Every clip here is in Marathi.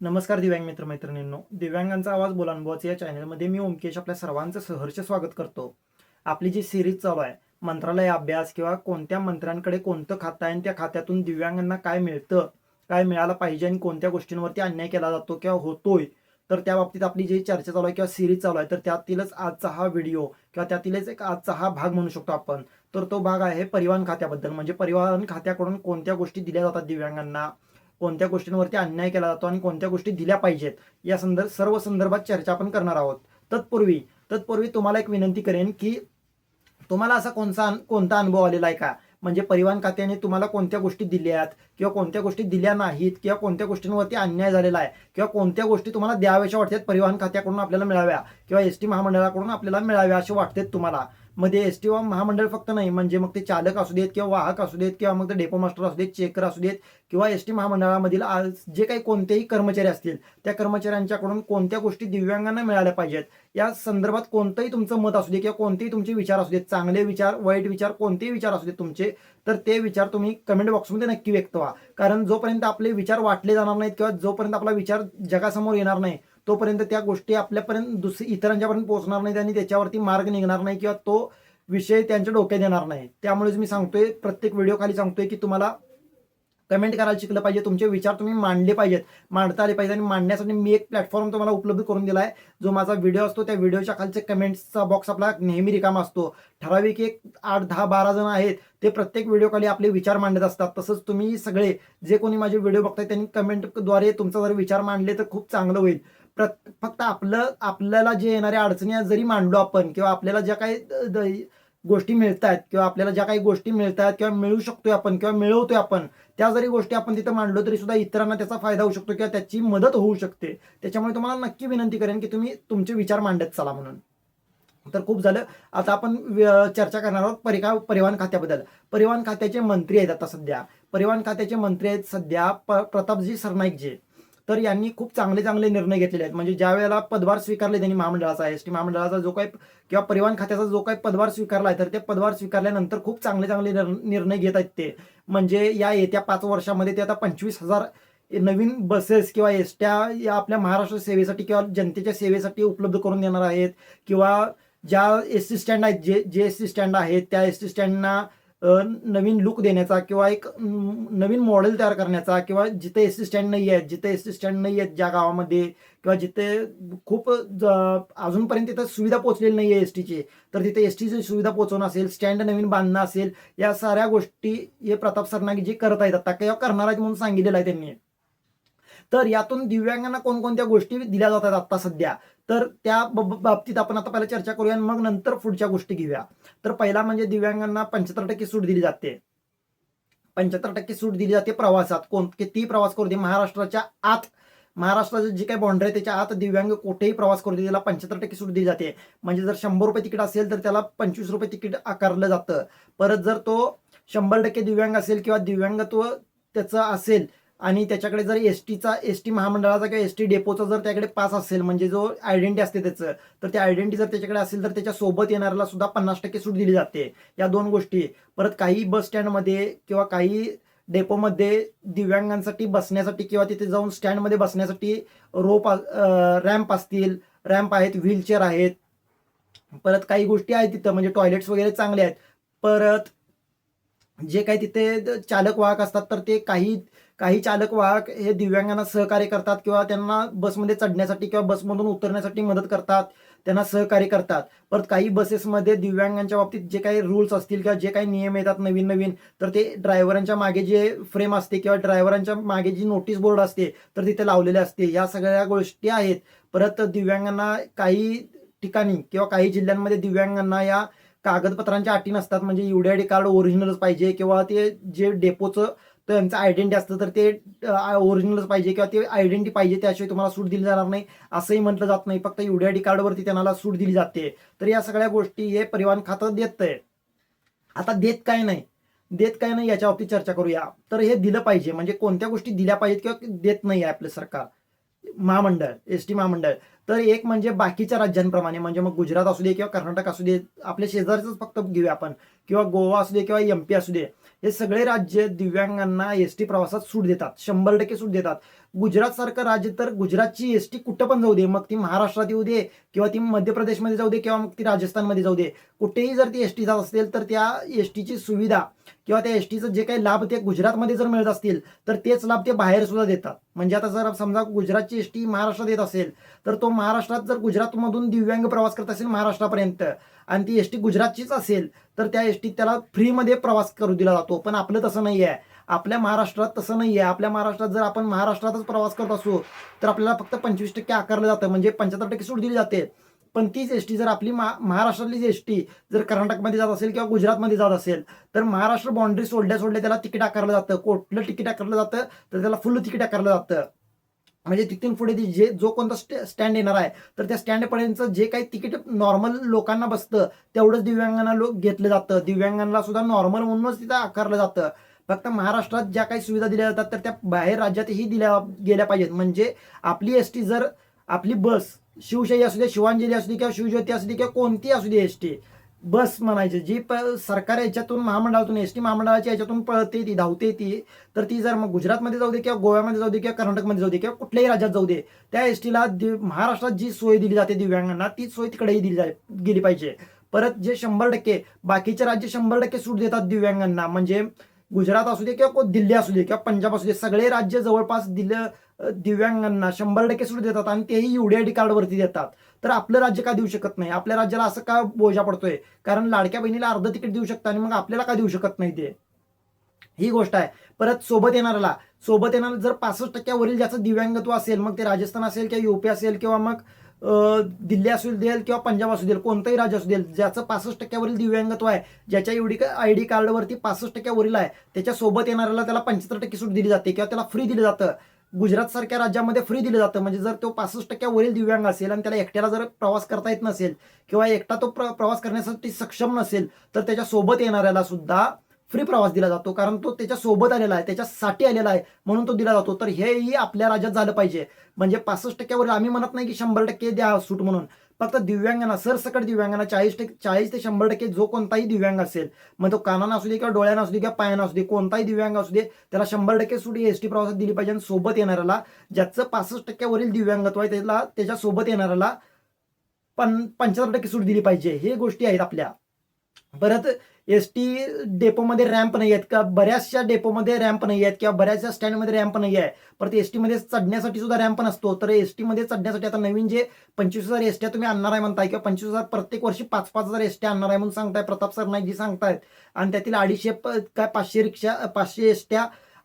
नमस्कार दिव्यांग मित्र मैत्रिणींनो दिव्यांगांचा आवाज बोलानुभवाचे या चॅनलमध्ये मी ओमकेश आपल्या सर्वांचं सहर्ष स्वागत करतो. आपली जी सिरीज चालू आहे मंत्रालय अभ्यास किंवा कोणत्या मंत्र्यांकडे कोणतं खातं आहे आणि त्या खात्यातून दिव्यांगांना काय मिळतं काय मिळालं पाहिजे आणि कोणत्या गोष्टींवरती अन्याय केला जातो किंवा होतोय तर त्या बाबतीत आपली जी चर्चा चालू आहे किंवा सिरीज चालू आहे तर त्यातीलच आजचा हा व्हिडिओ किंवा त्यातीलच एक आजचा हा भाग म्हणू शकतो आपण. तर तो भाग आहे परिवहन खात्याबद्दल. म्हणजे परिवहन खात्याकडून कोणत्या गोष्टी दिल्या जातात दिव्यांगांना? कोणत्या गोष्टींवरती अन्याय केला जातो आणि कोणत्या गोष्टी दिल्या पाहिजेत या संदर्भ सर्व संदर्भात चर्चा आपण करणार आहोत. तत्पूर्वी तत्पूर्वी तुम्हाला एक विनंती करेन की तुम्हाला असा कोणता कोणता अनुभव आलेला आहे का? म्हणजे परिवहन खात्याने तुम्हाला कोणत्या गोष्टी दिल्यात किंवा कोणत्या गोष्टी दिल्या नाहीत किंवा कोणत्या गोष्टींवरती अन्याय झालेला आहे किंवा कोणत्या गोष्टी तुम्हाला द्याव्याशा वाटतात परिवहन खात्याकडून आपल्याला मिळाव्या किंवा एस टी महामंडळाकडून आपल्याला मिळाव्या असे वाटतात तुम्हाला? मध्ये एस टी महामंडळ फक्त नाही म्हणजे मग ते चालक असू देत किंवा वाहक असू देत किंवा मग ते डेपो मास्टर असू देत चेकर असू देत किंवा एस टी महामंडळामधील आज जे काही कोणतेही कर्मचारी असतील त्या कर्मचाऱ्यांच्याकडून कोणत्या गोष्टी दिव्यांगांना मिळाल्या पाहिजेत? या संदर्भात कोणतंही तुमचं मत असू दे किंवा कोणतेही तुमचे विचार असू देत चांगले विचार वाईट विचार कोणतेही विचार असू देत तुमचे तर ते विचार तुम्ही कमेंट बॉक्समध्ये नक्की व्यक्त व्हा. कारण जोपर्यंत आपले विचार वाटले जाणार नाहीत किंवा जोपर्यंत आपला विचार जगासमोर येणार नाही तोपर्यंत त्या गोष्टी आपल्यापर्यंत दुसरी इतरांच्यापर्यंत पोहोचणार नाहीत आणि त्याच्यावरती मार्ग निघणार नाही किंवा तो विषय त्यांच्या डोक्यात येणार नाही. त्यामुळेच मी सांगतोय प्रत्येक व्हिडिओ खाली सांगतोय की तुम्हाला कमेंट करायला शिकलं पाहिजे तुमचे विचार तुम्ही मांडले पाहिजेत. मांडता आले पाहिजे आणि मांडण्यासाठी मी एक प्लॅटफॉर्म तुम्हाला उपलब्ध करून दिला आहे जो माझा व्हिडिओ असतो त्या व्हिडिओच्या खालचे कमेंट्सचा बॉक्स आपला नेहमी रिकामा असतो. ठराविक एक आठ दहा बारा जण आहेत ते प्रत्येक व्हिडिओ खाली आपले विचार मांडत असतात. तसंच तुम्ही सगळे जे कोणी माझे व्हिडिओ बघताय त्यांनी कमेंटद्वारे तुमचा जर विचार मांडले तर खूप चांगलं होईल. फक्त आपलं आपल्याला जे येणाऱ्या अडचणी जरी मांडलो आपण किंवा आपल्याला ज्या काही द- गोष्टी मिळत आहेत किंवा आपल्याला ज्या काही गोष्टी मिळत आहेत किंवा मिळू शकतोय आपण किंवा मिळवतोय आपण त्या जरी गोष्टी आपण तिथं मांडलो तरी सुद्धा इतरांना त्याचा फायदा होऊ शकतो किंवा त्याची मदत होऊ शकते. त्याच्यामुळे तुम्हाला नक्की विनंती करेन की तुम्ही तुमचे विचार मांडत चला म्हणून. तर खूप झालं. आता आपण चर्चा करणार आहोत परिका परिवहन खात्याबद्दल. परिवहन खात्याचे मंत्री आहेत आता सध्या. परिवहन खात्याचे मंत्री आहेत सध्या प- प्रतापजी सरनाईक जे तर यांनी खूप चांगले चांगले निर्णय घेतलेले आहेत. म्हणजे ज्या वेळेला पदभार स्वीकारले त्यांनी महामंडळाचा एस टी महामंडळाचा जो काही किंवा परिवहन खात्याचा जो काही पदभार स्वीकारला आहे तर ते पदभार स्वीकारल्यानंतर खूप चांगले चांगले निर्णय घेत आहेत ते. म्हणजे या येत्या पाच वर्षामध्ये ते आता पंचवीस हजार नवीन बसेस किंवा एसट्या या आपल्या महाराष्ट्र सेवेसाठी किंवा जनतेच्या सेवेसाठी उपलब्ध करून देणार आहेत. किंवा ज्या एस टी स्टँड आहेत जे जे एस टी स्टँड आहेत त्या एस टी स्टँडना नवीन लुक देण्याचा किंवा एक नवीन मॉडेल तयार करण्याचा किंवा जिथे एस टी स्टँड नाही आहेत जिथे एस टी स्टँड नाही आहेत ज्या गावामध्ये किंवा जिथे खूप अजूनपर्यंत तिथं सुविधा पोहोचलेली नाही आहे एस टीची तर तिथे एस टीची सुविधा पोहोचवणं असेल स्टँड नवीन बांधणं असेल या साऱ्या गोष्टी हे प्रताप सरनागी जे करत आहेत आता किंवा करणार आहेत म्हणून सांगितलेलं आहे त्यांनी. तर यातून दिव्यांगांना कोणकोणत्या गोष्टी दिल्या जातात आता सध्या? तर त्या बाबतीत आपण आता पहिला चर्चा करूया आणि मग नंतर पुढच्या गोष्टी घेऊया. तर पहिला म्हणजे दिव्यांगांना पंच्याहत्तर टक्के सूट दिली जाते. पंच्याहत्तर टक्के सूट दिली जाते प्रवासात. कोण किती प्रवास करू दे महाराष्ट्राच्या आत महाराष्ट्राचं जे काही बाउंड्री आहे त्याच्या आत दिव्यांग कुठेही प्रवास करू दे त्याला पंच्याहत्तर टक्के सूट दिली जाते. म्हणजे जर शंभर रुपये तिकीट असेल तर त्याला पंचवीस रुपये तिकीट आकारलं जातं. परत जर तो शंभर टक्के दिव्यांग असेल किंवा दिव्यांगत्व त्याचं असेल आणि त्याच्याकडे जर एस टीचा एस टी महामंडळाचा किंवा एस टी डेपोचा जर त्याकडे पास असेल म्हणजे जो आयडेंटिटी असते त्याचं तर त्या आयडेंटिटी जर त्याच्याकडे असेल तर त्याच्यासोबत येणाऱ्याला सुद्धा पन्नास टक्के सूट दिली जाते. या दोन गोष्टी. परत काही बस स्टँडमध्ये किंवा काही डेपोमध्ये दिव्यांगांसाठी बसण्यासाठी किंवा तिथे जाऊन स्टँडमध्ये बसण्यासाठी रोप रॅम्प असतील रॅम्प आहेत व्हीलचेअर आहेत. परत काही गोष्टी आहेत तिथं म्हणजे टॉयलेट्स वगैरे चांगले आहेत. परत जे काही तिथे चालक वाहक असतात तर ते काही काही चालक वाहक हे दिव्यांगांना सहकार्य करतात किंवा त्यांना बसमध्ये चढण्यासाठी किंवा बसमधून उतरण्यासाठी मदत करतात त्यांना सहकार्य करतात. परत काही बसेसमध्ये दिव्यांगांच्या बाबतीत जे काही रूल्स असतील किंवा जे काही नियम येतात नवीन नवीन तर ते ड्रायव्हरांच्या मागे जे फ्रेम असते किंवा ड्रायव्हरांच्या मागे जी नोटीस बोर्ड असते तर तिथे लावलेले असते. या सगळ्या गोष्टी आहेत. परत दिव्यांगांना काही ठिकाणी किंवा काही जिल्ह्यांमध्ये दिव्यांगांना या कागदपत्रांच्या अटी नसतात. म्हणजे युडीआयडी कार्ड ओरिजिनलच पाहिजे किंवा ते जे डेपोचं त्यांचं आयडेंटिटी असतं तर ते ओरिजिनलच पाहिजे किंवा ते आयडेंटिटी पाहिजे त्याशिवाय तुम्हाला सूट दिली जाणार नाही. असंही म्हटलं जात नाही. फक्त युडीआयडी कार्डवरती त्यांना सूट दिली जाते. तर या सगळ्या गोष्टी हे परिवहन खातं देत आहे आता देत काय नाही. देत काय नाही याच्या बाबतीत चर्चा करूया. तर हे दिलं पाहिजे. म्हणजे कोणत्या गोष्टी दिल्या पाहिजेत किंवा देत नाही आहे आपलं सरकार? महामंडळ एस टी महामंडळ. तर एक म्हणजे बाकीच्या राज्यांप्रमाणे म्हणजे मग गुजरात असू दे किंवा कर्नाटक असू दे आपल्या शेजारचंच फक्त घेऊया आपण. किंवा गोवा असू दे किंवा एम पी असू दे. हे सगळे राज्य दिव्यांगांना एस टी प्रवासात सूट देतात. शंभर टक्के सूट देतात. गुजरात सारखं राज्य तर गुजरातची एस टी कुठं पण जाऊ दे. मग ती महाराष्ट्रात येऊ दे किंवा ती मध्य प्रदेशमध्ये जाऊ दे किंवा मग ती राजस्थानमध्ये जाऊ दे. कुठेही जर ती एस टी जात असेल तर त्या एस टीची सुविधा किंवा त्या एस टीचं जे काही लाभ ते गुजरातमध्ये जर मिळत असतील तर तेच लाभ ते बाहेर सुद्धा देतात. म्हणजे आता जर समजा गुजरातची एस टी महाराष्ट्रात येत असेल तर तो महाराष्ट्रात जर गुजरातमधून दिव्यांग प्रवास करत असेल महाराष्ट्रापर्यंत आणि ती एस टी गुजरातचीच असेल तर त्या एस टीत त्याला फ्रीमध्ये प्रवास करू दिला जातो. पण आपलं तसं नाही आहे आपल्या महाराष्ट्रात तसं नाही आहे आपल्या महाराष्ट्रात जर आपण महाराष्ट्रातच प्रवास करत असू तर आपल्याला फक्त पंचवीस टक्के आकारलं जातं. म्हणजे पंच्याहत्तर टक्के सूट दिली जाते. पण तीच एस टी जर आपली मा महाराष्ट्रातली एस टी जर कर्नाटकमध्ये जात असेल किंवा गुजरातमध्ये जात असेल तर महाराष्ट्र बाउंड्री सोडल्या सोडल्या त्याला तिकीट आकारलं जातं. कुठलं तिकीट आकारलं जातं तर त्याला फुल तिकीट आकारलं जातं. म्हणजे तिथून पुढे ती जे जो कोणता स्टॅ स्टँड येणार आहे तर त्या स्टँडपर्यंत जे काही तिकीट नॉर्मल लोकांना बसतं तेवढंच दिव्यांगांना लोक घेतलं जातं. दिव्यांगांना सुद्धा नॉर्मल म्हणूनच तिथं आकारलं जातं. फक्त महाराष्ट्रात ज्या काही सुविधा दिल्या जातात तर त्या बाहेर राज्यातही दिल्या गेल्या पाहिजेत. म्हणजे आपली एस टी जर आपली बस शिवशाही असू दे शिवांजली असू दे किंवा शिवज्योती असू दे किंवा कोणती असू दे एस टी बस म्हणायची जी प सरकार याच्यातून महामंडळातून एस टी महामंडळाच्या याच्यातून पळते ती धावते ती तर ती जर मग गुजरातमध्ये जाऊ दे किंवा गोव्यामध्ये जाऊ दे किंवा कर्नाटकमध्ये जाऊ दे किंवा कुठल्याही राज्यात जाऊ दे त्या एस टीला महाराष्ट्रात जी सोय दिली जाते दिव्यांगांना ती सोय तिकडेही दिली जाय गेली पाहिजे. परत जे शंभर टक्के बाकीचे राज्य शंभर टक्के सूट देतात दिव्यांगांना म्हणजे गुजरात असू दे किंवा को- दिल्ली असू दे किंवा पंजाब असू दे सगळे राज्य जवळपास दिलं दिव्यांगांना शंभर टक्के सूट देतात आणि तेही युडीआयडी कार्डवरती देतात. तर आपलं राज्य का देऊ शकत नाही? आपल्या राज्याला असं का बोजा पडतोय? कारण लाडक्या बहिणीला अर्ध तिकीट देऊ शकतं आणि मग आपल्याला का देऊ शकत नाही ते? ही गोष्ट आहे. परत सोबत येणाऱ्याला सोबत येणारा जर पासष्ट टक्क्यावरील ज्याचं दिव्यांगत्व असेल मग ते राजस्थान असेल किंवा युपी असेल किंवा मग दिल्ली असू देल किंवा पंजाब असू देल कोणतंही राज्य असू देल ज्याचं पासष्ट टक्क्यावरील दिव्यांगत्व आहे ज्याच्या एवढी आय डी कार्डवरती पासष्ट टक्क्यावरील आहे त्याच्यासोबत येणाऱ्याला त्याला पंच्याहत्तर टक्के सूट दिली जाते किंवा त्याला फ्री दिलं जातं. गुजरात सारख्या राज्यामध्ये फ्री दिलं जातं. म्हणजे जर तो पासष्ट टक्क्यावरील दिव्यांग असेल आणि त्याला एकट्याला जर प्रवास करता येत नसेल किंवा एकटा तो प्र प्रवास करण्यासाठी सक्षम नसेल तर त्याच्यासोबत येणाऱ्याला सुद्धा फ्री प्रवास दिला जातो. कारण तो त्याच्या सोबत आलेला आहे त्याच्यासाठी आलेला आहे म्हणून तो दिला जातो. तर हेही आपल्या राज्यात झालं पाहिजे. म्हणजे पासष्ट टक्क्यावर आम्ही म्हणत नाही की शंभर टक्के द्या सूट म्हणून. फक्त दिव्यांगांना सरसकट दिव्यांगांना चाळीस टक्के चाळीस ते शंभर टक्के जो कोणताही दिव्यांग असेल मग तो कानानं असू दे किंवा डोळ्यानं असू दे किंवा पायानं असू दे कोणताही दिव्यांग असू दे त्याला शंभर टक्के सूट एस टी प्रवासात दिली पाहिजे आणि सोबत येणाऱ्याला ज्याचं पासष्ट टक्क्यावरील दिव्यांगत्व आहे त्याला त्याच्या सोबत येणाऱ्याला पण पंच्याहत्तर टक्के सूट दिली पाहिजे. हे गोष्टी आहेत आपल्या. परत एस टी डेपोमध्ये रॅम्प नाही आहेत का? बऱ्याचशा डेपोमध्ये रॅम्प नाही आहेत किंवा बऱ्याचशा स्टँडमध्ये रॅम्प नाही आहे. परत एस टीमध्ये चढण्यासाठी सुद्धा रॅम्प नसतो. तर एस टीमध्ये चढण्यासाठी आता नवीन जे पंचवीस हजार एस तुम्ही आणणार आहे म्हणताय किंवा पंचवीस हजार प्रत्येक वर्षी पाच पाच हजार एस टी आणणार आहे म्हणून सांगताय प्रताप सरनाईकजी सांगतायत. आणि त्यातील अडीचशे प- काय पाचशे रिक्षा पाचशे एस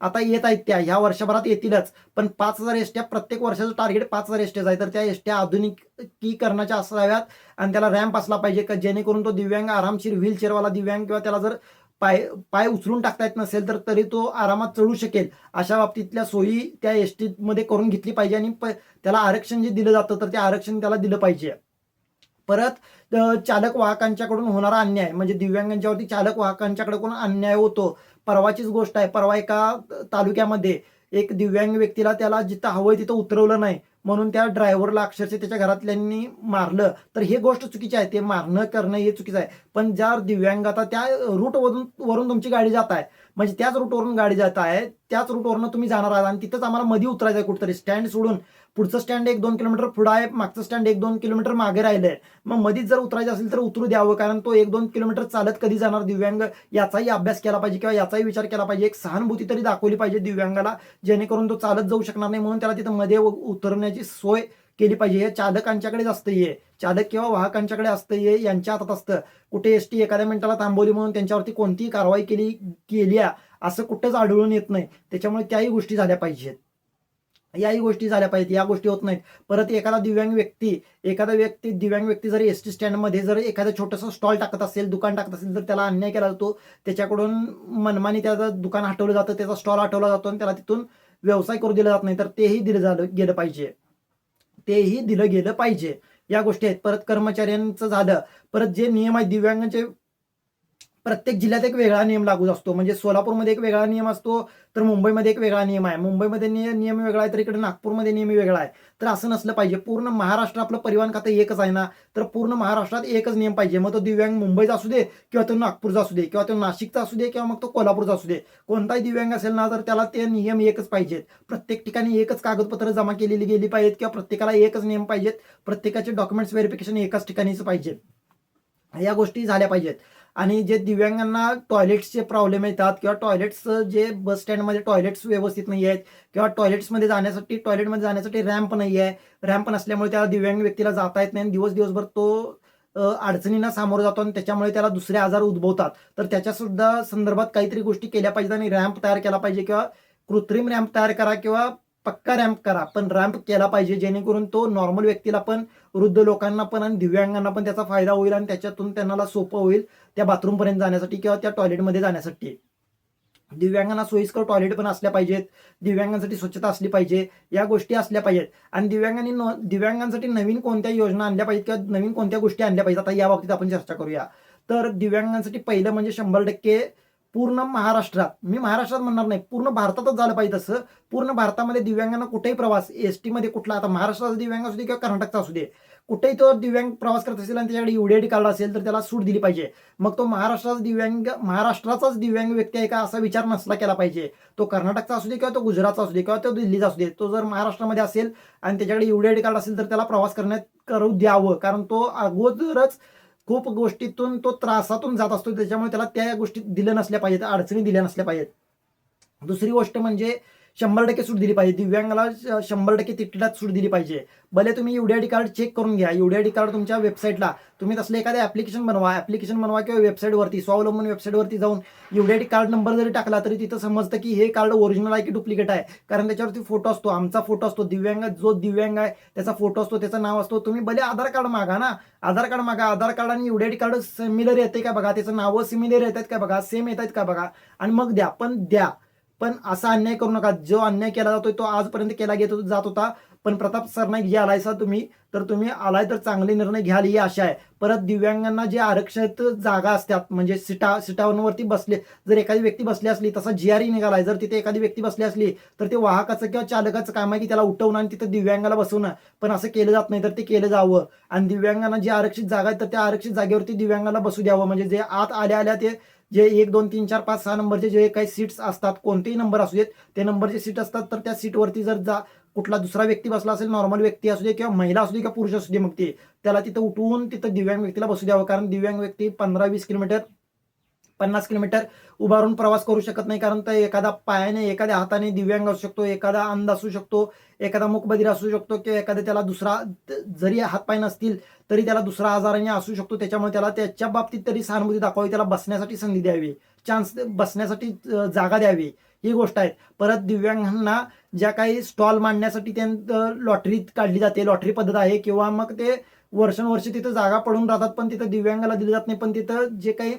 आता येत आहेत त्या ह्या वर्षभरात येतीलच. पण पाच हजार एसट्या प्रत्येक वर्षाचं टार्गेट पाच हजार एसट्याच आहे तर त्या एसट्या आधुनिकीकरणाच्या असाव्यात आणि त्याला रॅम्प असला पाहिजे का जेणेकरून तो दिव्यांग आरामशीर व्हीलचेअरवाला दिव्यांग किंवा त्याला जर पाय पाय उचलून टाकता येत नसेल तर तरी तो आरामात चढू शकेल. अशा बाबतीतल्या सोयी त्या एस टीमध्ये करून घेतली पाहिजे आणि प- त्याला आरक्षण जे दिलं जातं तर ते आरक्षण त्याला दिलं पाहिजे. परत चालक वाहकांच्याकडून होणारा अन्याय म्हणजे दिव्यांगांच्यावरती चालक वाहकांच्याकडे अन्याय होतो परवाचीच गोष्ट आहे. परवा एका तालुक्यामध्ये एक दिव्यांग व्यक्तीला त्याला जिथं हवं तिथं उतरवलं नाही. म्हणून त्या ड्रायव्हरला अक्षरशः त्याच्या घरातल्यांनी मारलं. तर हे गोष्ट चुकीची आहे. ते मारणं करणं हे चुकीचं आहे. पण ज्या दिव्यांग आता त्या रूटवरून वरून तुमची गाडी जात आहे. म्हणजे त्याच रूटवरून गाडी जात आहे. त्याच रूटवरून तुम्ही जाणार आहात आणि तिथंच आम्हाला मध्ये उतरायचं आहे कुठतरी. स्टँड सोडून. पुढचं स्टँड एक दोन किलोमीटर पुढं आहे मागचं स्टँड एक दोन किलोमीटर मागे राहिलंय. मग मधीच जर उतरायचं असेल तर उतरू द्यावं कारण तो एक दोन किलोमीटर चालत कधी जाणार दिव्यांग? याचाही अभ्यास केला पाहिजे किंवा याचाही विचार केला पाहिजे. एक सहानुभूती तरी दाखवली पाहिजे दिव्यांगाला जेणेकरून तो चालत जाऊ शकणार नाही म्हणून त्याला तिथं मध्ये उतरण्याची सोय केली पाहिजे. हे चालकांच्याकडेच असतं हे. चालक किंवा वाहकांच्याकडे असतं हे यांच्या हातात असतं. कुठे एस टी एखाद्या मिनिटाला थांबवली म्हणून त्यांच्यावरती कोणतीही कारवाई केली केली असं कुठंच आढळून येत नाही. त्याच्यामुळे त्याही गोष्टी झाल्या पाहिजेत. याही गोष्टी झाल्या पाहिजेत या गोष्टी होत नाहीत. परत एखादा दिव्यांग व्यक्ती एखादा व्यक्ती दिव्यांग व्यक्ती जर एस टी स्टँडमध्ये जर एखादं छोटंसं स्टॉल टाकत असेल दुकान टाकत असेल तर त्याला अन्याय केला जातो त्याच्याकडून मनमानी त्याचं दुकान हटवलं जातं त्याचा स्टॉल हटवला जातो आणि त्याला तिथून व्यवसाय करू दिला जात नाही तर तेही दिलं झालं गेलं पाहिजे. तेही दिलं गेलं पाहिजे. या गोष्टी आहेत. परत कर्मचाऱ्यांचं झालं. परत जे नियम आहेत दिव्यांगांचे प्रत्येक जिल्ह्यात एक वेगळा नियम लागू असतो. म्हणजे सोलापूरमध्ये एक वेगळा नियम असतो तर मुंबईमध्ये एक वेगळा नियम आहे. मुंबईमध्ये नियम वेगळा आहे तर इकडे नागपूरमध्ये नियम वेगळा आहे. तर असं नसलं पाहिजे. पूर्ण महाराष्ट्र आपलं परिवहन खातं एकच आहे ना तर पूर्ण महाराष्ट्रात एकच नियम पाहिजे. मग तो दिव्यांग मुंबईचा असू दे किंवा तो नागपूरचा असू दे किंवा तो नाशिकचा असू दे किंवा मग तो कोल्हापूरचा असू दे. कोणताही दिव्यांग असेल ना तर त्याला ते नियम एकच पाहिजेत. प्रत्येक ठिकाणी एकच कागदपत्र जमा केलेली गेली पाहिजेत किंवा प्रत्येकाला एकच नियम पाहिजेत. प्रत्येकाचे डॉक्युमेंट्स व्हेरिफिकेशन एकाच ठिकाणीच पाहिजे या गोष्टी झाल्या पाहिजेत. आणि जे दिव्यांगांना टॉयलेट्सचे प्रॉब्लेम येतात किंवा टॉयलेट्स जे बस स्टँडमध्ये टॉयलेट्स व्यवस्थित नाही आहेत किंवा टॉयलेट्समध्ये जाण्यासाठी टॉयलेटमध्ये जाण्यासाठी रॅम्प नाही आहे रॅम्प नसल्यामुळे त्या दिव्यांग व्यक्तीला जाता येत नाही. आणि दिवस दिवसभर तो अडचणींना सामोरं जातो आणि त्याच्यामुळे त्याला दुसरे आजार उद्भवतात. तर त्याच्यासुद्धा संदर्भात काहीतरी गोष्टी केल्या पाहिजेत आणि रॅम्प तयार केला पाहिजे किंवा कृत्रिम रॅम्प तयार करा किंवा पक्का रॅम्प करा. पण रॅम्प केला पाहिजे जेणेकरून तो नॉर्मल व्यक्तीला पण वृद्ध लोकांना पण आणि दिव्यांगांना पण त्याचा फायदा होईल आणि त्याच्यातून त्यांना सोपं होईल त्या बाथरूमपर्यंत जाण्यासाठी किंवा त्या टॉयलेटमध्ये जाण्यासाठी. दिव्यांगांना सोयीस्कर टॉयलेट पण असल्या पाहिजेत. दिव्यांगांसाठी स्वच्छता असली पाहिजे. या गोष्टी असल्या पाहिजेत. आणि दिव्यांगांनी न दिव्यांगांसाठी नवीन कोणत्या योजना आणल्या पाहिजेत किंवा नवीन कोणत्या गोष्टी आणल्या पाहिजेत? आता या बाबतीत आपण चर्चा करूया. तर दिव्यांगांसाठी पहिलं म्हणजे शंभर टक्के पूर्ण महाराष्ट्रात मी महाराष्ट्रात म्हणणार नाही पूर्ण भारतातच झालं पाहिजे तसं. पूर्ण भारतामध्ये दिव्यांगांना कुठेही प्रवास एस टीमध्ये कुठला आता महाराष्ट्राचा दिव्यांग असू दे किंवा कर्नाटकचा असू दे कुठेही तो दिव्यांग प्रवास करत असेल आणि त्याच्याकडे युडीआयडी कार्ड असेल तर त्याला सूट दिली पाहिजे. मग तो महाराष्ट्राचा दिव्यांग महाराष्ट्राचाच दिव्यांग व्यक्ती आहे का असा विचार नसला केला पाहिजे. तो कर्नाटकचा असू दे किंवा तो गुजरातचा असू दे किंवा तो दिल्लीचा असू दे तो जर महाराष्ट्रामध्ये असेल आणि त्याच्याकडे युडीआयडी कार्ड असेल तर त्याला प्रवास करण्यात करू द्यावं. कारण तो अगोदरच खूप गोष्टीतून तो त्रासातून जात असतो त्याच्यामुळे त्याला त्या गोष्टी दिल्या नसल्या पाहिजेत अडचणी दिल्या नसल्या पाहिजेत. दुसरी गोष्ट म्हणजे शंभर टक्के सूट दिली पाहिजे. दिव्यांगाला शंभर टक्के तिकिटात सूट दिली पाहिजे. भले तुम्ही युडीआयडी कार्ड चेक करून घ्या. युडीआयडी कार्ड तुमच्या वेबसाईटला तुम्ही तसले एखादं ऍप्लिकेशन बनवा. ऍप्लिकेशन बनवा किंवा वेबसाईटवरती स्वावलंबन वेबसाईटवरती जाऊन युडीआयडी कार्ड नंबर जरी टाकला तरी तिथं समजतं की हे कार्ड ओरिजिनल आहे की डुप्लिकेट आहे. कारण त्याच्यावरती फोटो असतो. आमचा फोटो असतो. दिव्यांग जो दिव्यांग आहे त्याचा फोटो असतो. त्याचं नाव असतो. तुम्ही भले आधार कार्ड मागा ना. आधार कार्ड मागा. आधार कार्ड आणि युडीआयडी कार्ड सिमिलर येते का बघा? त्याचं नावं सिमिलर येतात का बघा? सेम येतात का बघा? आणि मग द्या. पण द्या. पण असा अन्याय करू नका. जो अन्याय केला जातोय तो आजपर्यंत केला घेत जात होता. पण प्रताप सरनाईक जे आलायसा तुम्ही. तर तुम्ही आलाय तर चांगले निर्णय घ्याल ही आशा आहे. परत दिव्यांगांना जे आरक्षित जागा असतात म्हणजे सीटा सीटावरती बसले जर एखादी व्यक्ती बसली असली तसा जी आर निघालाय. जर तिथे एखादी व्यक्ती बसली असली तर ते वाहकाचं किंवा चालकाचं काम आहे की त्याला उठवणं आणि तिथं दिव्यांगाला बसवणं. पण असं केलं जात नाही तर ते केलं जावं. आणि दिव्यांगांना जी आरक्षित जागा आहे तर त्या आरक्षित जागेवरती दिव्यांगाला बसू द्यावं. म्हणजे जे आत आल्या आल्या ते जे एक दोन तीन चार पाच सहा नंबरचे जे काही सीट्स असतात कोणतेही नंबर असू देत ते नंबरचे सीट असतात तर त्या सीटवरती जर जा कुठला दुसरा व्यक्ती बसला असेल नॉर्मल व्यक्ती असू दे किंवा महिला असू दे किंवा पुरुष असू दे मग ते त्याला तिथं उठवून तिथं दिव्यांग व्यक्तीला बसू द्यावं. कारण दिव्यांग व्यक्ती पंधरा वीस किलोमीटर पन्नास किलोमीटर उभारून प्रवास करू शकत नाही कारण तर एखादा पायाने एखाद्या हाताने दिव्यांग असू शकतो एखादा अंध असू शकतो एखादा मुकबधीर असू शकतो किंवा एखादा त्याला दुसरा जरी हातपाय नसतील तरी त्याला दुसरा आजाराने असू शकतो. त्याच्यामुळे त्याला त्याच्या बाबतीत तरी सहानुभूती दाखवावी त्याला बसण्यासाठी संधी द्यावी चान्स बसण्यासाठी जागा द्यावी ही गोष्ट आहे. परत दिव्यांगांना ज्या काही स्टॉल मांडण्यासाठी त्यांचं लॉटरीत काढली जाते लॉटरी पद्धत आहे किंवा मग ते वर्षानुवर्ष तिथं जागा पडून राहतात पण तिथं दिव्यांगाला दिली जात नाही पण तिथं जे काही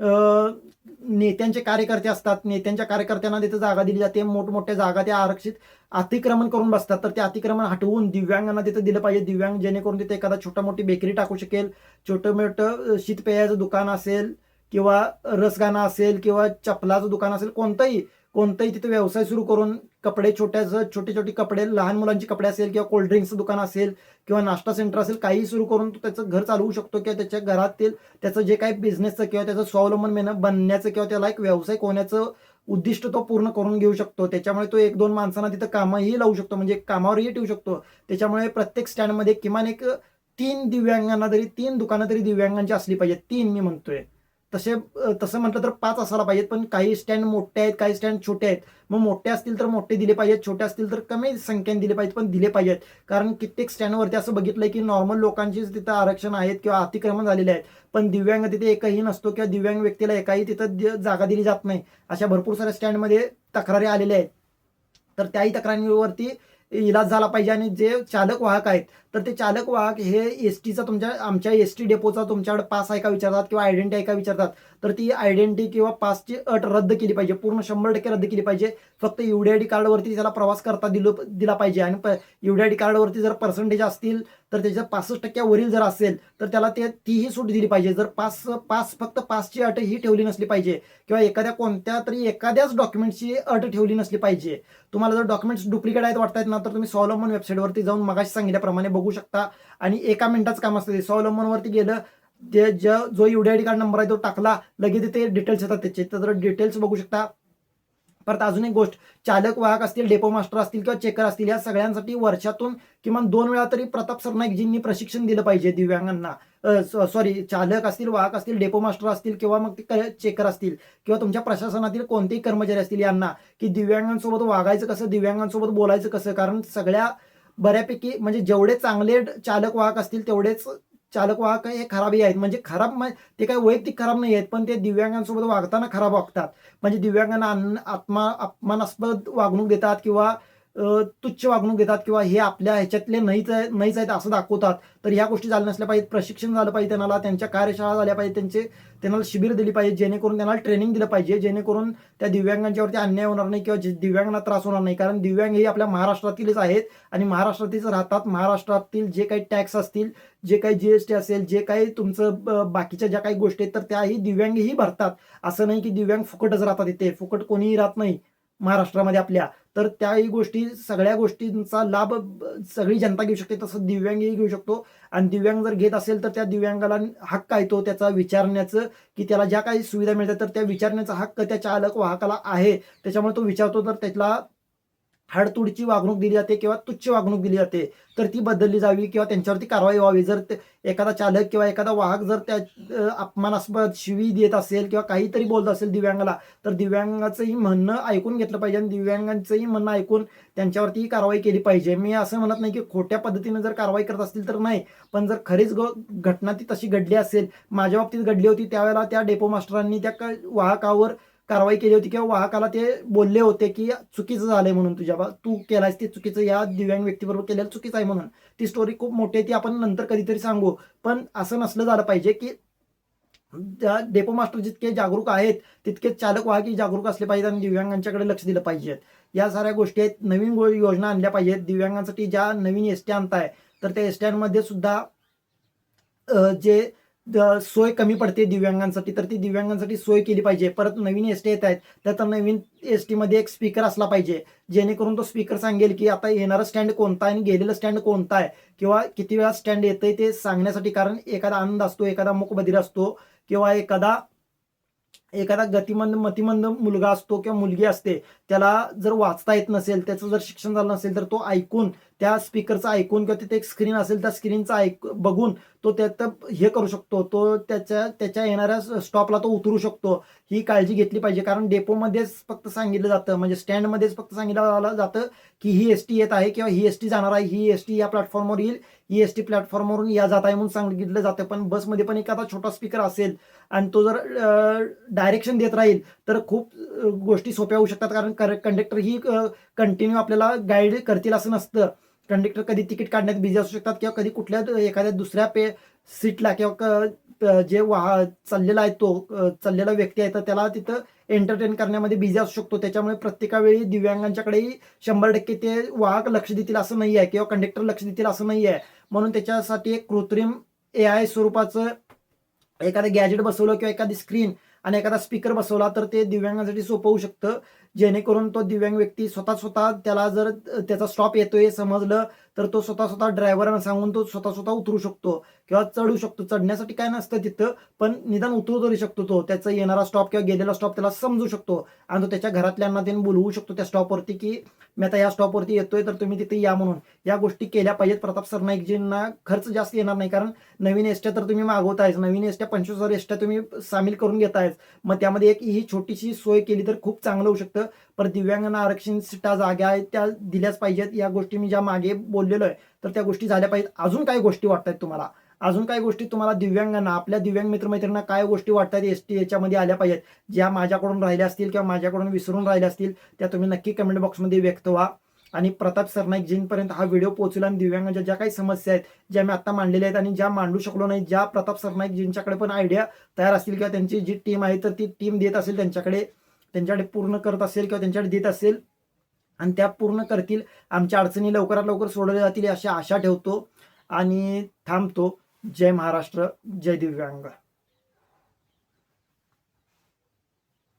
नेत्यांचे कार्यकर्ते असतात. नेत्यांच्या कार्यकर्त्यांना तिथं जागा दिली जाते. मोठमोठ्या जागा त्या आरक्षित अतिक्रमण करून बसतात. तर ते अतिक्रमण हटवून दिव्यांगांना तिथं दिलं पाहिजे. दिव्यांग जेणेकरून तिथे एखादा छोटा मोठी बेकरी टाकू शकेल. छोटं मोठं शीतपेयाचं दुकान असेल किंवा रसगाणं असेल किंवा चपलाचं दुकान असेल कोणतंही कोणताही तिथे व्यवसाय सुरू करून कपडे छोट्याचं छोटे छोटे कपडे लहान मुलांचे कपडे असेल किंवा कोल्ड्रिंक्सचं दुकान असेल किंवा नाश्ता सेंटर असेल काही सुरू करून तो त्याचं घर चालवू शकतो किंवा त्याच्या घरातील त्याचं जे काही बिझनेसचं किंवा त्याचं स्वावलंबन मेन- बनण्याचं किंवा त्याला एक व्यवसाय होण्याचं उद्दिष्ट तो पूर्ण करून घेऊ शकतो. त्याच्यामुळे तो एक दोन माणसांना तिथं कामही लावू शकतो. म्हणजे कामावरही ठेवू शकतो. त्याच्यामुळे प्रत्येक स्टँडमध्ये किमान एक तीन दिव्यांगांना तरी तीन दुकानं तरी दिव्यांगांची असली पाहिजे तीन मी म्हणतोय. तसे तसं म्हटलं तर पाच असायला पाहिजेत पण काही स्टँड मोठे आहेत काही स्टँड छोटे आहेत. मग मोठे असतील तर मोठे दिले पाहिजेत छोटे असतील तर कमी संख्येने दिले पाहिजेत पण दिले पाहिजेत. कारण कित्येक स्टँडवरती असं बघितलंय की नॉर्मल लोकांचीच तिथं आरक्षण आहेत किंवा अतिक्रमण झालेले आहेत. पण दिव्यांग तिथे एकही नसतो किंवा दिव्यांग व्यक्तीला एकाही तिथं दि- जागा दिली जात नाही. अशा भरपूर साऱ्या स्टँडमध्ये तक्रारी आलेल्या आहेत. तर त्याही तक्रारीवरती इलाज झाला पाहिजे आणि जे चालक वाहक आहेत तर ते चालक वाहक हे एस टीचा तुमच्या आमच्या एस टी डेपोचा तुमच्याकडे पास आहे का विचारतात किंवा आयडेंटी आहे का विचारतात? तर ती आयडेंटिटी किंवा पासची अट रद्द केली पाहिजे. पूर्ण शंभर टक्के रद्द केली पाहिजे. फक्त युडी आय डी कार्डवरती त्याला प्रवास करता दिलो दिला पाहिजे. आणि प युडी आय डी कार्डवरती जर पर्सेंटेज असतील तर त्याच्या पासष्ट टक्क्यावरील जर असेल तर त्याला ते तीही सूट दिली पाहिजे. जर पास पास फक्त पासची अट ही ठेवली नसली पाहिजे किंवा एखाद्या कोणत्या तरी एखाद्याच डॉक्युमेंटची अट ठेवली नसली पाहिजे. तुम्हाला जर डॉक्युमेंट्स डुप्लिकेट आहेत वाटतायत ना तर तुम्ही सॉलमन वेबसाईटवरती जाऊन मगाशी सांगितल्याप्रमाणे बघू शकता. आणि एका मिनिटाचं काम असतं ते. सॉलमनवरती गेलं ते ज्या जो U D I D card number आहे तो टाकला लगेच ते डिटेल्स येतात त्याचे. तर डिटेल्स बघू शकता परत अजून एक गोष्ट चालक वाहक असतील डेपो मास्टर असतील किंवा चेकर असतील या सगळ्यांसाठी वर्षातून किमान दोन वेळा तरी प्रताप सरनाईकजींनी प्रशिक्षण दिलं पाहिजे दिव्यांगांना. सॉरी चालक असतील वाहक असतील डेपो मास्टर असतील किंवा मग ते चेकर असतील किंवा तुमच्या प्रशासनातील कोणतेही कर्मचारी असतील यांना की दिव्यांगांसोबत वागायचं कसं दिव्यांगांसोबत बोलायचं कसं? कारण सगळ्या बऱ्यापैकी म्हणजे जेवढे चांगले चालक वाहक असतील तेवढेच चालक वाहक हे खराबही आहेत. म्हणजे खराब ते काही वैयक्तिक खराब नाही आहेत पण ते दिव्यांगांसोबत वागताना खराब वागतात. म्हणजे दिव्यांगांना अन्न आत्मा अपमानास्पद वागणूक देतात किंवा तुच्छ वागणूक देतात किंवा हे आपल्या ह्याच्यातले नाहीच आहे नाहीच आहेत असं दाखवतात. तर ह्या गोष्टी झाल्या नसल्या पाहिजेत. प्रशिक्षण झालं पाहिजे त्यांना त्यांच्या कार्यशाळा झाल्या पाहिजे त्यांचे त्यांना शिबिर दिली पाहिजे जेणेकरून त्यांना ट्रेनिंग दिलं पाहिजे जेणेकरून त्या दिव्यांगांच्यावरती अन्याय होणार नाही किंवा जे दिव्यांगांना त्रास होणार नाही. कारण दिव्यांग हे आपल्या महाराष्ट्रातीलच आहेत आणि महाराष्ट्रातीलच राहतात. महाराष्ट्रातील जे काही टॅक्स असतील जे काही जीएसटी असेल जे काही तुमचं बाकीच्या ज्या काही गोष्टी आहेत तर त्याही दिव्यांगही भरतात. असं नाही की दिव्यांग फुकटच राहतात इथे. फुकट कोणीही राहत नाही महाराष्ट्रामध्ये आपल्या. तर त्याही गोष्टी सगळ्या गोष्टींचा लाभ सगळी जनता घेऊ शकते तसं दिव्यांगही घेऊ शकतो. आणि दिव्यांग जर घेत असेल तर त्या दिव्यांगाला हक्क आहे तो? त्याचा विचारण्याचं की त्याला ज्या काही सुविधा मिळतात तर त्या विचारण्याचा हक्क त्या चालक वाहकाला आहे. त्याच्यामुळे तो विचारतो तर त्याला हाडतुडची वागणूक दिली जाते किंवा तुच्छ वागणूक दिली जाते तर ती बदलली जावी किंवा त्यांच्यावरती कारवाई व्हावी. जर ते- एखादा चालक किंवा एखादा वाहक जर त्या अपमानास्पद शिवी देत असेल किंवा काहीतरी बोलत असेल दिव्यांगाला तर दिव्यांगाचंही म्हणणं ऐकून घेतलं पाहिजे आणि दिव्यांगांचंही म्हणणं ऐकून त्यांच्यावरती कारवाई केली पाहिजे. मी असं म्हणत नाही की खोट्या पद्धतीने जर कारवाई करत असतील तर नाही पण जर खरीच घटना ती तशी घडली असेल माझ्या बाबतीत घडली होती त्यावेळेला त्या डेपो मास्टरांनी त्या क- वाहकावर कारवाई केली होती किंवा वाहकाला ते बोलले होते की चुकीचं झालंय म्हणून तुझ्या बा- तू केलायस ते चुकीचं या दिव्यांग व्यक्तीबरोबर केलेलं चुकीचं आहे म्हणून. ती स्टोरी खूप मोठी आहे ती आपण नंतर कधीतरी सांगू. पण असं नसलं झालं पाहिजे की ज्या डेपो मास्टर जितके जागरूक आहेत तितके चालक वाहकी जागरूक असले पाहिजेत आणि दिव्यांगांच्याकडे लक्ष दिलं पाहिजे या साऱ्या गोष्टी आहेत नवीन योजना आणल्या पाहिजेत. दिव्यांगांसाठी ज्या नवीन एस टी आणताय तर त्या एसमध्ये सुद्धा जे सोय कमी पडते दिव्यांगांसाठी तर ती दिव्यांगांसाठी सोय केली पाहिजे. परत नवीन एस टी येत आहेत त्यात नवीन एस टीमध्ये एक स्पीकर असला पाहिजे. जेणेकरून तो स्पीकर सांगेल की आता येणारा स्टँड कोणता आहे आणि गेलेलं स्टँड कोणता आहे? किंवा किती वेळा स्टँड येतंय ते सांगण्यासाठी कारण एखादा आनंद असतो एखादा मूकबधीर असतो किंवा एखादा एखादा गतिमंद मतिमंद मुलगा असतो किंवा मुलगी असते त्याला जर वाचता येत नसेल त्याचं जर शिक्षण झालं नसेल तर तो ऐकून त्या स्पीकरचं ऐकून किंवा तिथे एक स्क्रीन असेल त्या स्क्रीनचं ऐक बघून तो त्यात हे करू शकतो. तो त्याच्या त्याच्या येणाऱ्या स्टॉपला तो उतरू शकतो. ही काळजी घेतली पाहिजे. कारण डेपोमध्येच फक्त सांगितलं जातं. म्हणजे स्टँडमध्येच फक्त सांगितलं जातं की ही एस टी येत आहे किंवा ही एस टी जाणार आहे ही एस टी या प्लॅटफॉर्मवर येईल. ई एस टी प्लॅटफॉर्मवरून या जात आहे म्हणून सांगितलं जातं. पण बसमध्ये पण एखादा छोटा स्पीकर असेल आणि तो जर डायरेक्शन देत राहील तर खूप गोष्टी सोप्या होऊ शकतात. कारण कंडक्टर ही कंटिन्यू आपल्याला गाईड करतील असं नसतं. कंडक्टर कधी तिकीट काढण्यात बिझी असू शकतात किंवा कधी कुठल्या एखाद्या दुसऱ्या पे सीटला किंवा क- जे वाह चाललेला आहे तो चाललेला व्यक्ती आहे तर त्याला तिथं एंटरटेन करण्यामध्ये बिझी असू शकतो. त्याच्यामुळे प्रत्येकावेळी दिव्यांगांच्याकडेही शंभर टक्के ते वाहक लक्ष देतील असं नाही आहे किंवा कंडक्टर लक्ष देतील असं नाही आहे. म्हणून त्याच्यासाठी एक कृत्रिम ए आय स्वरूपाचं एखादं गॅजेट बसवलं किंवा एखादी स्क्रीन आणि एखादा स्पीकर बसवला तर ते दिव्यांगांसाठी सोपं होऊ शकतं. जेणेकरून तो दिव्यांग व्यक्ती स्वतः स्वतः त्याला जर त्याचा स्टॉप येतोय समजलं तर तो स्वतः स्वतः ड्रायव्हरांना सांगून तो स्वतः स्वतः उतरू शकतो किंवा चढू शकतो. चढण्यासाठी काय नसतं तिथं पण निदान उतरू तरी शकतो तो. त्याचा येणारा स्टॉप किंवा गेलेला स्टॉप त्याला समजू शकतो. आणि तो त्याच्या घरातल्यांना त्याने बोलवू शकतो त्या स्टॉपवरती की मी आता या स्टॉपवरती येतोय तर तुम्ही तिथे या म्हणून. या गोष्टी केल्या पाहिजेत प्रताप सरनाईकजींना खर्च जास्त येणार नाही. कारण नवीन एसट्या तर तुम्ही मागवतायच नवीन एसट्या पंचवीस हजार एसट्या तुम्ही सामील करून घेतायच मग त्यामध्ये एक ही छोटीशी सोय केली तर खूप चांगलं होऊ शकतं. पर दिव्यांगांना आरक्षण सीटा जाग्या आहेत त्या दिल्याच पाहिजेत. या गोष्टी मी ज्या मागे बोललेलो आहे तर त्या गोष्टी झाल्या पाहिजेत. अजून काय गोष्टी वाटतात तुम्हाला? अजून काय गोष्टी तुम्हाला दिव्यांगांना आपल्या दिव्यांग मित्रमैत्रींना काय गोष्टी वाटतात एस टी याच्यामध्ये आल्या पाहिजेत. ज्या माझ्याकडून राहिल्या असतील किंवा माझ्याकडून विसरून राहिल्या असतील त्या तुम्ही नक्की कमेंट बॉक्समध्ये व्यक्त व्हा. आणि प्रताप सरनाईकजींपर्यंत हा व्हिडिओ पोहोचला आणि दिव्यांगाच्या ज्या काही समस्या आहेत ज्या मी आता मांडलेल्या आहेत आणि ज्या मांडू शकलो नाही ज्या प्रताप सरनाईकजींच्याकडे पण आयडिया तयार असतील किंवा त्यांची जी टीम आहे तर ती टीम देत असेल त्यांच्याकडे. त्यांच्याकडे पूर्ण करत असेल किंवा त्यांच्याकडे देत असेल आणि त्या पूर्ण करतील आमच्या अडचणी लवकरात लवकर सोडवल्या जातील अशी आशा ठेवतो आणि थांबतो. जय महाराष्ट्र जय दिव्यांग.